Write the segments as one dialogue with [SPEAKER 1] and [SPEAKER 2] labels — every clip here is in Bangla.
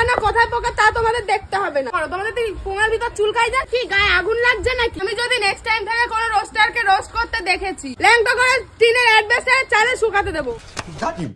[SPEAKER 1] পোকা কোথায় পোকা, তা তোমাদের দেখতে হবে না। তোমাদের পোঙার ভিতর চুলকাই যা। কি, গায়ে আগুন লাগছে নাকি? আমি যদি নেক্সট টাইম থেকে কোনো রোস্টারকে রোস্ট করতে দেখেছি, ল্যাংটা করে টিনের অ্যাডভেসে চালে শুকাতে দেবো।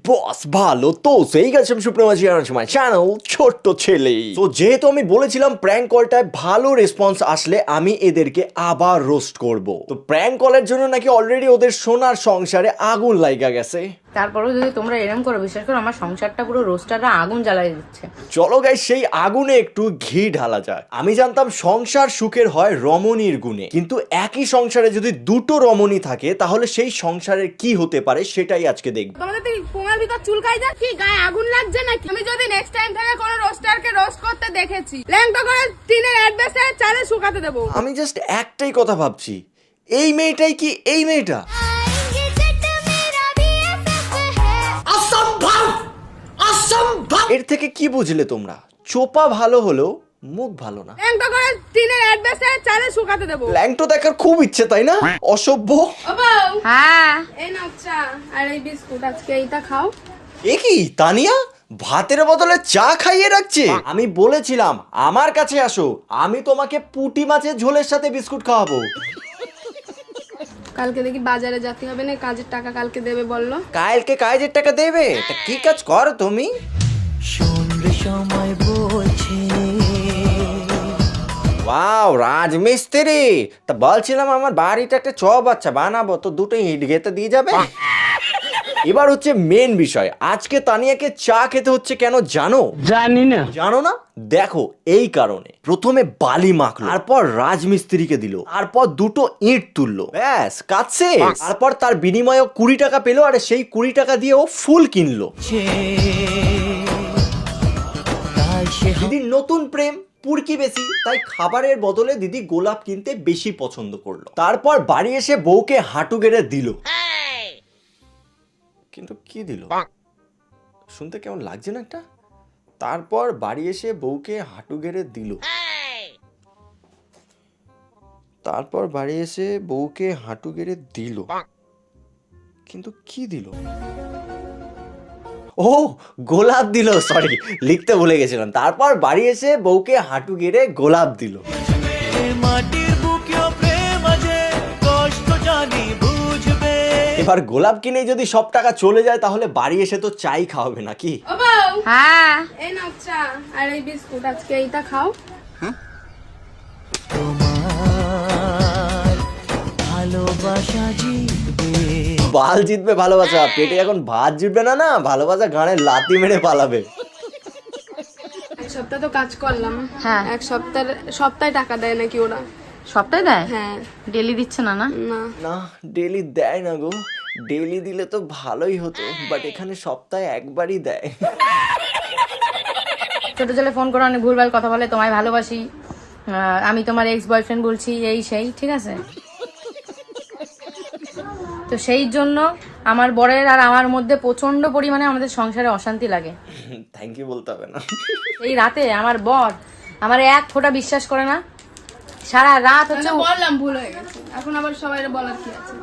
[SPEAKER 2] বস ভালো তো, সেই গেছে আমি সুপ্রিমাজি সময়। চ্যানেল ছোট্ট ছেলে। তো যেহেতু আমি বলেছিলাম প্র্যাঙ্ক কলটায় ভালো রেসপন্স আসলে আমি এদেরকে আবার রোস্ট করব। তো প্র্যাঙ্ক কলের জন্য নাকি অলরেডি ওদের সোনার সংসারে আগুন লাইগা গেছে?
[SPEAKER 3] তারপরেও যদি তোমরা এরম করো বিশ্বাস করো আমার সংসারটা পুরো রোস্টাররা আগুন জ্বালাই দিচ্ছে।
[SPEAKER 2] চলো গাই সেই আগুনে একটু ঘি ঢালা যায় আমি জানতাম সংসার সুখের হয় রমণীর গুণে। কিন্তু একই সংসারে যদি দুটো রমণী থাকে তাহলে সেই সংসারের কি হতে পারে সেটাই আজকে দেখব।
[SPEAKER 1] তোমাদের কি পোঙার ভিতর চুলকাই যা কি গায়ে আগুন লাগছে নাকি? আমি যদি নেক্সট টাইম থেকে কোনো রোস্টারকে রোস্ট করতে দেখেছি ল্যাংটা করে টিনের অ্যাডভেসে চালে শুকাতে দেবো।
[SPEAKER 2] আমি জাস্ট একটাই কথা ভাবছি। এই মেয়েটাই কি এই মেয়েটা? এর থেকে কি বুঝলে তোমরা? চোপা ভালো হলেও মুখ ভালো না।
[SPEAKER 1] ল্যাংটা করে টিনের অ্যাডভেসে চালে শুকাতে দেবো।
[SPEAKER 2] ল্যাংটো দেখার খুব ইচ্ছে তাই না? অসভ্য।
[SPEAKER 3] হ্যাঁ।
[SPEAKER 1] এই নাও চা আর এই বিস্কুট আজকে এইটা খাও।
[SPEAKER 2] এ কি তানিয়া? ভাতের বদলে চা খাইয়ে রাখছে? আমি বলেছিলাম আমার কাছে আসো। আমি তোমাকে পুটি মাছের ঝোলের সাথে বিস্কুট খাওয়াবো।
[SPEAKER 1] কালকে দেখি বাজারে যেতে হবে না কাজের টাকা কালকে দেবে বলল।
[SPEAKER 2] কালকে কাজের টাকা দেবে? তা কি কাজ করো তুমি?
[SPEAKER 4] সন্ধ্যে সময় বলছে।
[SPEAKER 2] ওয়াও রাজমিস্ত্রি! তা বলছিলাম আমার বাড়িতে একটা চ বাচ্চা বানাবো তো দুটো ইট গেতে দিয়ে যাবে? এবার হচ্ছে মেন বিষয় আজকে তানিয়াকে চা খেতে হচ্ছে কেন জানো?
[SPEAKER 4] জানি না।
[SPEAKER 2] জানো না? দেখো এই কারণে। প্রথমে বালি মাখলো তারপর রাজমিস্ত্রিকে দিল তারপর দুটো ইট তুললো। ব্যাস কাজ শেষ। তারপর তার বিনিময়ে কুড়ি টাকা পেল আর সেই কুড়ি টাকা দিয়ে ও ফুল কিনলো। দিদির নতুন প্রেম পুরকি বেশি তাই খাবারের বদলে দিদি গোলাপ কিনতে বেশি পছন্দ করল। তারপর বাড়ি এসে বউকে হাঁটু গেড়ে দিল। কিন্তু কি দিল? শুনতে কেমন লাগছে না একটা? তারপর বাড়ি এসে বউকে হাঁটু গেড়ে দিল। তারপর বাড়ি এসে বউকে হাঁটু গেড়ে দিল। কিন্তু কি দিল? ও গোলাপ দিল সরি লিখতে ভুলে গেছিলাম। তারপর বাড়ি এসে বউকে হাঁটু গেড়ে গোলাপ দিল। এবার গোলাপ কিনে যদি সব টাকা চলে যায় তাহলে বাড়ি এসে তো চাই খাওয়াবে নাকি?
[SPEAKER 3] হ্যাঁ।
[SPEAKER 1] এই নাও চা আর এই বিস্কুট আজকে এইটা খাও।
[SPEAKER 4] তোমার ভালোবাসা জিতবে
[SPEAKER 2] বাল জিতবে ভালোবাসা পেটে এখন ভাত জিতবে না না ভালোবাসা গানে লাতি মেরে পালাবে।
[SPEAKER 1] এক সপ্তাহ তো কাজ করলাম।
[SPEAKER 3] হ্যাঁ।
[SPEAKER 1] এক সপ্তাহ সপ্তাহে টাকা দেয় নাকি ওরা?
[SPEAKER 3] সবটাই দেয়?
[SPEAKER 1] হ্যাঁ।
[SPEAKER 3] ডেলি দিচ্ছে না না?
[SPEAKER 1] না।
[SPEAKER 2] না ডেলি দেয় না গো। ডেলি দিলে তো ভালোই হতো বাট এখানে সপ্তাহে একবারই দেয়।
[SPEAKER 3] ছোট ছেলে ফোন করে অনেক ভুলভাল কথা বলে তোমায় ভালোবাসি। আমি তোমার এক্স বয়ফ্রেন্ড বলছি এই সেই ঠিক আছে? তো সেই জন্য আমার বরের আর আমার মধ্যে প্রচণ্ড পরিমাণে আমাদের সংসারে অশান্তি লাগে।
[SPEAKER 2] থ্যাংক ইউ বলতে হবে না।
[SPEAKER 3] এই রাতে আমার বর আমার এক ফোঁটা বিশ্বাস করে না। সারা রাত হচ্ছে
[SPEAKER 1] বললাম ভুল হয়ে গেছে। এখন আবার সবাই বলার কি আছে?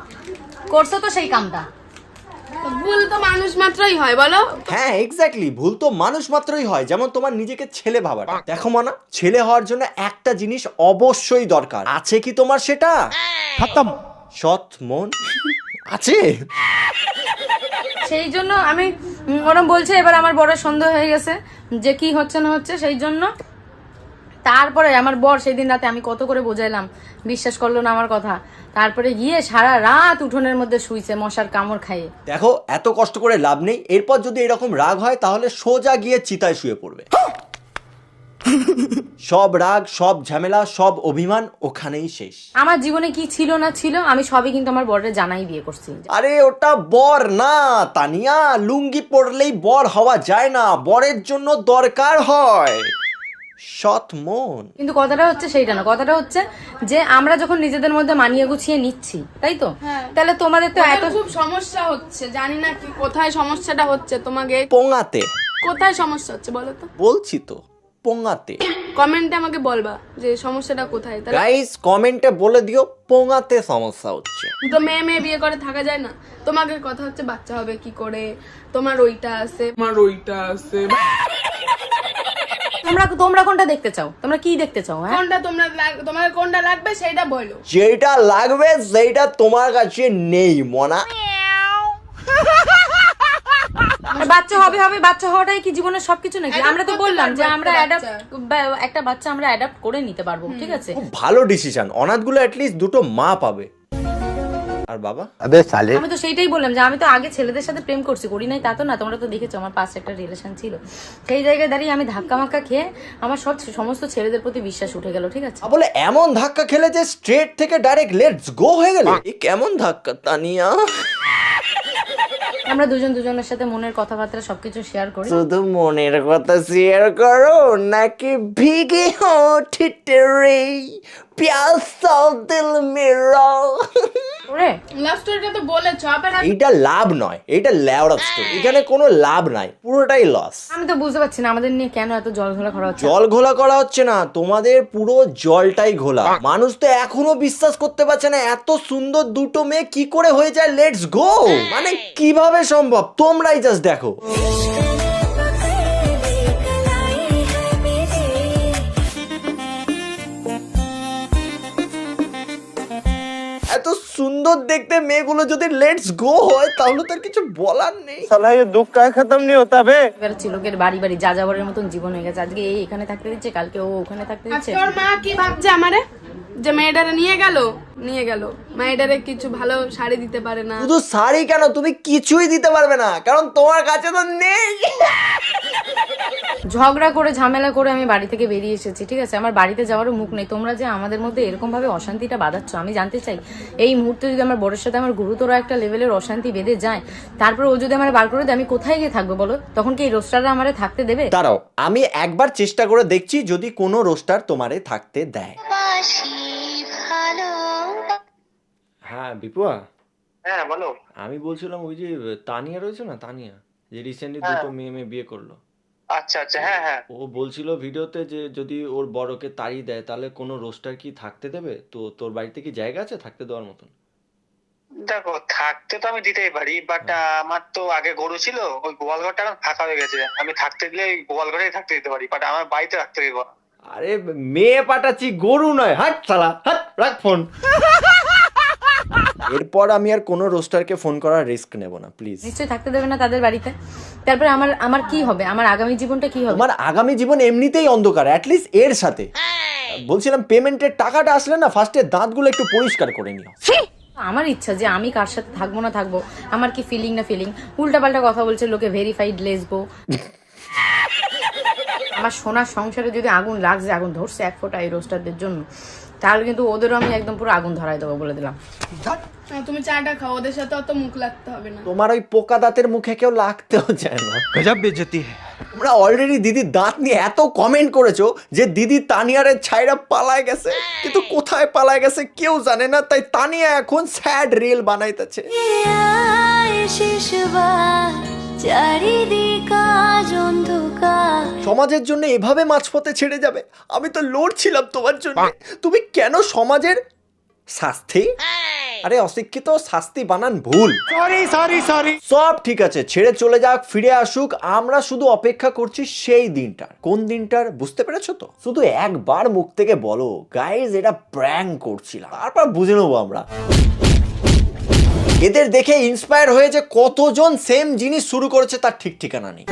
[SPEAKER 3] করছ তো সেই কামটা।
[SPEAKER 1] ভুল তো মানুষ মাত্রই হয় বলো?
[SPEAKER 2] হ্যাঁ এক্স্যাক্টলি ভুল তো মানুষ মাত্রই হয় যেমন তোমার নিজেকে ছেলে ভাবাটা। দেখো মানা ছেলে হওয়ার জন্য একটা জিনিস অবশ্যই দরকার। আছে কি তোমার সেটা? খতম। সৎ মন। আছে?
[SPEAKER 3] সেই জন্য আমি ওরম বলছে এবার আমার বড় সন্দেহ হয়ে গেছে যে কি হচ্ছে না হচ্ছে সেই জন্য তারপরে আমার বর সেই দিন রাতে আমি কত করে বোঝাইলাম বিশ্বাস করল না আমার কথা। তারপরে গিয়ে সারা রাত উঠোনের মধ্যে শুইছে মশার কামড় খাইয়ে।
[SPEAKER 2] দেখো এত কষ্ট করে লাভ নেই এরপর যদি এরকম রাগ হয় তাহলে সোজা গিয়ে চিতায় শুয়ে পড়বে। সব রাগ সব ঝামেলা সব অভিমান ওখানেই শেষ।
[SPEAKER 3] আমার জীবনে কি ছিল না ছিল আমি সবই কিন্তু আমার বরের জানাই বিয়ে করছি।
[SPEAKER 2] আরে ওটা বর না তানিয়া। লুঙ্গি পরলেই বর হওয়া যায় না বরের জন্য দরকার হয়। সৎ মন।
[SPEAKER 3] কিন্তু কথাটা হচ্ছে সেইটা না কথাটা হচ্ছে যে আমরা যখন নিজেদের মধ্যে মানিয়ে গুছিয়ে নিচ্ছি তাই তো?
[SPEAKER 1] হ্যাঁ।
[SPEAKER 3] তাহলে তোমাদের তো এত
[SPEAKER 1] এত খুব সমস্যা হচ্ছে জানি না কি কোথায় সমস্যাটা হচ্ছে তোমাকে?
[SPEAKER 2] পোঙাতে।
[SPEAKER 1] কোথায় সমস্যা হচ্ছে বলো তো?
[SPEAKER 2] বলছি তো। পোঙাতে।
[SPEAKER 1] কমেন্টে আমাকে বলবা যে সমস্যাটা কোথায়
[SPEAKER 2] গাইস কমেন্টে বলে দিও পোঙাতে সমস্যা হচ্ছে।
[SPEAKER 1] তো মেয়ে মেয়ে বিয়ে করে থাকা যায় না? তোমাকে কথা হচ্ছে বাচ্চা হবে কি করে? তোমার ওইটা আছে।
[SPEAKER 5] আমার ওইটা আছে।
[SPEAKER 3] তোমরা তোমরা কোনটা দেখতে চাও? তোমরা কি দেখতে চাও হ্যাঁ?
[SPEAKER 1] কোনটা তোমরা তোমার কোনটা লাগবে সেইটা বলো।
[SPEAKER 2] যেটা লাগবে সেইটা তোমার কাছে নেই মনা।
[SPEAKER 3] বাচ্চা হবে হবে বাচ্চা হওয়াটাই কি জীবনের সবকিছু নাকি? আমরা তো বললাম যে আমরা
[SPEAKER 1] একটা
[SPEAKER 3] অ্যাডাপ্ট একটা বাচ্চা আমরা অ্যাডাপ্ট করে নিতে পারব ঠিক আছে?
[SPEAKER 2] খুব ভালো ডিসিশন অনাথগুলো অ্যাটলিস্ট দুটো মা পাবে। আর বাবা?
[SPEAKER 3] আমি তো সেইটাই বললাম যে আমি তো আগে ছেলেদের সাথে প্রেম করছি করি নাই তা তো না তোমরা তো দেখেছ আমার পাশে একটা রিলেশন ছিল। সেই জায়গায় দাঁড়িয়ে আমি ধাক্কা মাক্কা খেয়ে আমার সব সমস্ত ছেলেদের প্রতি বিশ্বাস উঠে গেল ঠিক আছে?
[SPEAKER 2] বলে এমন ধাক্কা খেলে যে স্ট্রেট থেকে ডাইরেক্ট লেটস গো হয়ে গেল। কেমন ধাক্কা তানিয়া?
[SPEAKER 3] আমরা দুজন দুজনের সাথে মনের কথাবার্তা সবকিছু শেয়ার করি।
[SPEAKER 2] শুধু মনের কথা শেয়ার করো, নাকি ভিগে হোঠে রে প্যাসা দিল মেরা
[SPEAKER 3] করে?
[SPEAKER 1] লাভ স্টোরিটা তো বলেছ আবার
[SPEAKER 2] এইটা লাভ নয় এটা ল্যাওড়া স্টোরি এখানে কোনো লাভ নাই পুরোটাই লস
[SPEAKER 3] আমি তো বুঝতে পারছি না আমাদের নিয়ে কেন এত জল ঘোলা করা হচ্ছে?
[SPEAKER 2] জল ঘোলা করা হচ্ছে না তোমাদের পুরো জলটাই ঘোলা। মানুষ তো এখনও বিশ্বাস করতে পারছে না এত সুন্দর দুটো মেয়ে কি করে হয়ে যায় লেটস গো মানে কীভাবে সম্ভব? তোমরাই জাস্ট দেখো। সুন্দর দেখতে মেয়েগুলো যদি লেটস গো হয় তাহলে তার কিছু বলার নেই।
[SPEAKER 4] সালাই দুঃখ কা খতম নি হতা বে।
[SPEAKER 3] এবার ছিল বাড়ি বাড়ি যা যাবারের মতন জীবন হয়ে গেছে। আজকে এই এখানে থাকতে দিচ্ছে কালকে ও ওখানে থাকতে দিচ্ছে।
[SPEAKER 1] তোর মা কি ভাবছে আমারে? যে মেয়েটারে নিয়ে গেল নিয়ে গেল। মেয়েটারে কিছু ভালো শাড়ি দিতে পারে না।
[SPEAKER 2] শুধু শাড়ি কেন? তুমি কিছুই দিতে পারবে না কারণ তোমার কাছে তো নেই।
[SPEAKER 3] ঝগড়া করে ঝামেলা করে আমি বাড়ি থেকে বেরিয়ে এসেছি ঠিক আছে? আমার বাড়িতে যাওয়ারও মুখ নেই। তোমরা যে আমাদের মধ্যে এরকম ভাবে অশান্তিটা বাঁধাচ্ছ আমি জানতে চাই এই মুহূর্তে যদি আমার বড়ের সাথে আমার গুরুতর একটা লেভেলের অশান্তি বেঁধে যায় তারপর ও যদি আমার বার করে দেয় আমি কোথায় গিয়ে থাকব বলো? তখন কি এই রোস্টাররা আমারে থাকতে দেবে?
[SPEAKER 2] দাঁড়াও আমি একবার চেষ্টা করে দেখছি যদি কোনো রোস্টার তোমারে থাকতে দেয়। হ্যাঁ বিপুয়া।
[SPEAKER 5] হ্যাঁ বলো।
[SPEAKER 2] আমি বলছিলাম ওই যে তানিয়া রয়েছে না তানিয়া? যে রিসেন্টলি
[SPEAKER 5] হ্যাঁ।
[SPEAKER 2] দুটো মেয়ে মেয়ে বিয়ে করল।
[SPEAKER 5] আচ্ছা আচ্ছা হ্যাঁ হ্যাঁ।
[SPEAKER 2] ও বলছিল ভিডিওতে যে যদি ওর বড়কে তাড়িয়ে দেয় তাহলে কোনো রোস্টার কি থাকতে দেবে? তো তোর বাড়িতে কি জায়গা আছে থাকতে দেওয়ার মতন?
[SPEAKER 5] দেখো থাকতে তো আমি দিতেই পারি বাট আমার তো আগে গরু ছিল ওই গোয়াল ঘরটা এখন ফাঁকা হয়ে গেছে। আমি থাকতে দিলে ওই গোয়াল ঘরেই থাকতে দিতে পারি বাট আমার বাড়িতে রাখতে দিব
[SPEAKER 2] আরে মেয়ে পাঠাচ্ছি গরু নয় হাট শালা হাট রাখ ফোন এরপর আমি আর কোনো রোস্টারকে ফোন করার রিস্ক নেব না প্লিজ
[SPEAKER 3] নিশ্চয়ই থাকতে দেবে না তাদের বাড়িতে। তারপরে আমার আমার কি হবে? আমার আগামী জীবনটা কি হবে?
[SPEAKER 2] আমার আগামী জীবন এমনিতেই অন্ধকার অ্যাটলিস্ট এর সাথে। বলছিলাম পেমেন্টের টাকাটা আসলে না ফার্স্টে দাঁতগুলো একটু পরিষ্কার করে নিও।
[SPEAKER 3] আমার ইচ্ছা যে আমি কার সাথে থাকব না থাকব আমার কি ফিলিং না ফিলিং উল্টাপাল্টা কথা বলছে লোকে ভেরিফাইড লেসবো আমার সোনার সংসারে যদি আগুন লাগছে আগুন ধরছে এক ফোঁটা এই রোস্টারদের জন্য তাহলে কিন্তু ওদেরও আমি একদম পুরো আগুন ধরাই দেবো বলে দিলাম।
[SPEAKER 1] তুমি চাটা খাও ওদের সাথে অত মুখ লাগতে হবে না।
[SPEAKER 2] তোমার ওই পোকা দাঁতের মুখে কেউ লাগতেও চায় না।
[SPEAKER 4] গজব বেজতি
[SPEAKER 2] আমরা অলরেডি দিদির দাঁত নিয়ে এত কমেন্ট করেছ যে দিদি তানিয়ারের ছাইরা পালায় গেছে কিন্তু কোথায় পালায় গেছে কেউ জানে না তাই তানিয়া এখন স্যাড রিল বানাইতেছে।
[SPEAKER 6] শেষবার
[SPEAKER 2] সমাজের জন্য এভাবে মাঝপথে ছেড়ে যাবে? আমি তো লড়ছিলাম তোমার জন্য। তুমি কেন সমাজের শাস্তি? আরে অশিক্ষিত শাস্তি বানান ভুল।
[SPEAKER 4] সরি সরি সরি
[SPEAKER 2] সব ঠিক আছে ছেড়ে চলে যাক ফিরে আসুক। আমরা শুধু অপেক্ষা করছি সেই দিনটার। কোন দিনটার বুঝতে পেরেছ তো? শুধু একবার মুখ থেকে বলো। গাইজ এটা প্র্যাঙ্ক করছিলাম। তারপর বুঝে নেব আমরা। এদের দেখে ইন্সপায়ার হয়ে যে কতজন সেম জিনিস শুরু করেছে তার ঠিক ঠিকানা নেই।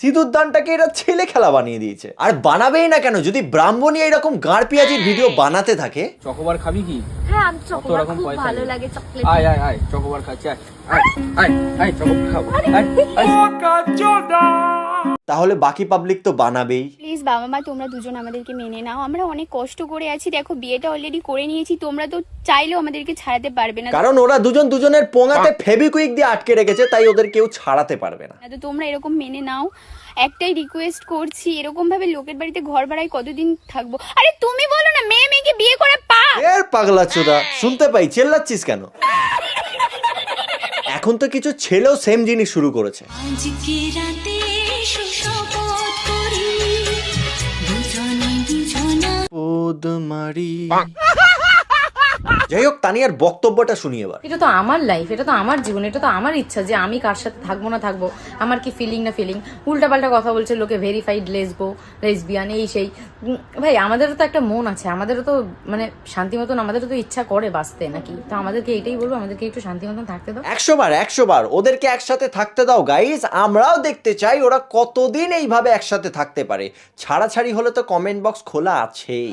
[SPEAKER 2] সিঁদুর দানটাকে এরা ছেলে খেলা বানিয়ে দিয়েছে। আর বানাবেই না কেন যদি ব্রাহ্মণী এরকম গাঁড় পেঁয়াজির ভিডিও বানাতে থাকে।
[SPEAKER 7] চকোবার খাবি কি?
[SPEAKER 6] হ্যাঁ আমি চকোবার খুব ভালো লাগে চকলেট
[SPEAKER 7] আয় আয় আয় চকোবার খাচ্ছি আয় আয় আয় আয় চকোবার খাব। আয় আয়
[SPEAKER 2] তাহলে বাকি পাবলিক তো বানাবেই।
[SPEAKER 8] প্লিজ বাবা মা তোমরা দুজন আমাদেরকে মেনে নাও। আমরা অনেক কষ্ট করে আছি। দেখো বিয়েটা অলরেডি করে নিয়েছি। তোমরা তো চাইলেও আমাদেরকে ছাড়াতে পারবে না।
[SPEAKER 2] কারণ ওরা দুজন দুজনের পোঙাতে ফেবিকুইক দিয়ে আটকে রেখেছে তাই ওদের কেউ ছাড়াতে পারবে না।
[SPEAKER 8] তো তোমরা এরকম মেনে নাও। একটাই রিকোয়েস্ট করছি এরকম ভাবে লোকের বাড়িতে ঘর ভাড়ায় কতদিন থাকব? আরে তুমি বলো না মেয়ে মেয়েকে বিয়ে করে পা
[SPEAKER 2] এর পাগলা চোদা শুনতে পাই চেল্লাচ্ছিস কেন? এখন তো কিছু ছেলেও সেম জিনিস শুরু করেছে।
[SPEAKER 6] আজকে রাতে দুজনা
[SPEAKER 2] যাই হোক তানিয়ার বক্তব্যটা শুনি এবার।
[SPEAKER 3] এটা তো আমার লাইফ এটা তো আমার জীবন এটা তো আমার ইচ্ছা যে আমি কার সাথে থাকব না থাকব। আমার কি ফিলিং না ফিলিং উল্টাপাল্টা কথা বলছে লোকে ভেরিফাইড লেসবো লেসবিয়ান এই সেই। ভাই আমাদেরও তো একটা মন আছে আমাদেরও তো মানে শান্তি মতন আমাদেরও তো ইচ্ছা করে বাঁচতে নাকি? তো আমাদেরকে এটাই বলব আমাদেরকে একটু শান্তি মতন থাকতে দাও।
[SPEAKER 2] একশো বার একশো বার ওদেরকে একসাথে থাকতে দাও গাইজ আমরাও দেখতে চাই ওরা কতদিন এইভাবে একসাথে থাকতে পারে। ছাড়াছাড়ি হলে তো কমেন্ট বক্স খোলা আছেই।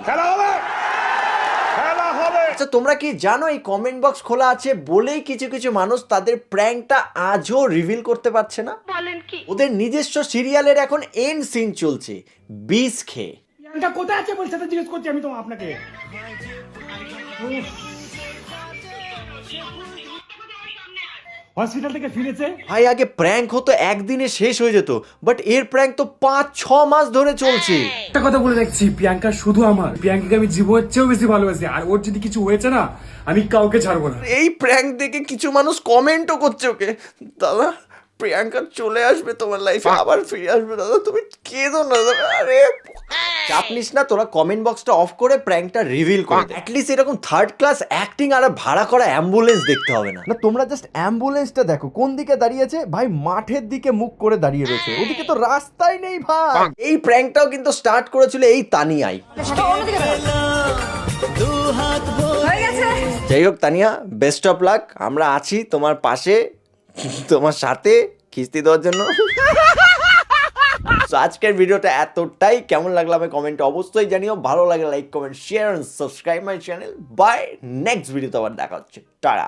[SPEAKER 2] আচ্ছা তোমরা কি জানো এই কমেন্ট বক্স খোলা আছে বলেই কিছু কিছু মানুষ তাদের প্র্যাঙ্কটা আজও রিভিল করতে পারছে না? বলেন কি? ওদের নিজস্ব সিরিয়ালের এখন এন সিন চলছে বিষ খেয়ে।
[SPEAKER 9] এটা কোথায় আছে বলছে তো জিজ্ঞেস করছি আমি তো আপনাকে। হসপিটাল থেকে ফিরেছে?
[SPEAKER 2] ভাই আগে প্র্যাঙ্ক হতো একদিনে শেষ হয়ে যেত বাট এর প্র্যাঙ্ক তো পাঁচ ছ মাস ধরে চলছে।
[SPEAKER 9] একটা কথা বলে দেখছি প্রিয়াঙ্কা শুধু আমার প্রিয়াঙ্কাকে আমি জীবনের চেয়েও বেশি ভালোবাসি আর ওর যদি কিছু হয়েছে না আমি কাউকে ছাড়বো না।
[SPEAKER 2] এই প্র্যাঙ্ক দেখে কিছু মানুষ কমেন্টও করছে ওকে। দাদা প্রিয়াঙ্কা চলে আসবে তোমার লাইফে আবার ফিরে আসবে দাদা তুমি কেঁদো না দাদা আরে চাপ নিস না তোরা কমেন্ট বক্সটা অফ করে প্র্যাঙ্কটা রিভিল কর অ্যাটলিস্ট এরকম থার্ড ক্লাস অ্যাক্টিং আর ভাড়া করা অ্যাম্বুলেন্স দেখতে হবে না।
[SPEAKER 10] না তোমরা জাস্ট অ্যাম্বুলেন্সটা দেখো কোন দিকে দাঁড়িয়েছে? ভাই মাঠের দিকে মুখ করে দাঁড়িয়ে রয়েছে। ওদিকে তো রাস্তাই নেই ভাই।
[SPEAKER 2] এই প্র্যাঙ্কটাও কিন্তু স্টার্ট করেছিল এই তানিয়াই। যাই হোক তানিয়া বেস্ট অফ লাক আমরা আছি তোমার পাশে। তোমার সাথে কিস্তি দেওয়ার জন্য। তো আজকের ভিডিওটা এতটাই। কেমন লাগল আমি কমেন্টে অবশ্যই জানিও। ভালো লাগে like comment share subscribe my channel bye next ভিডিওতে আবার দেখা হচ্ছে। টাটা।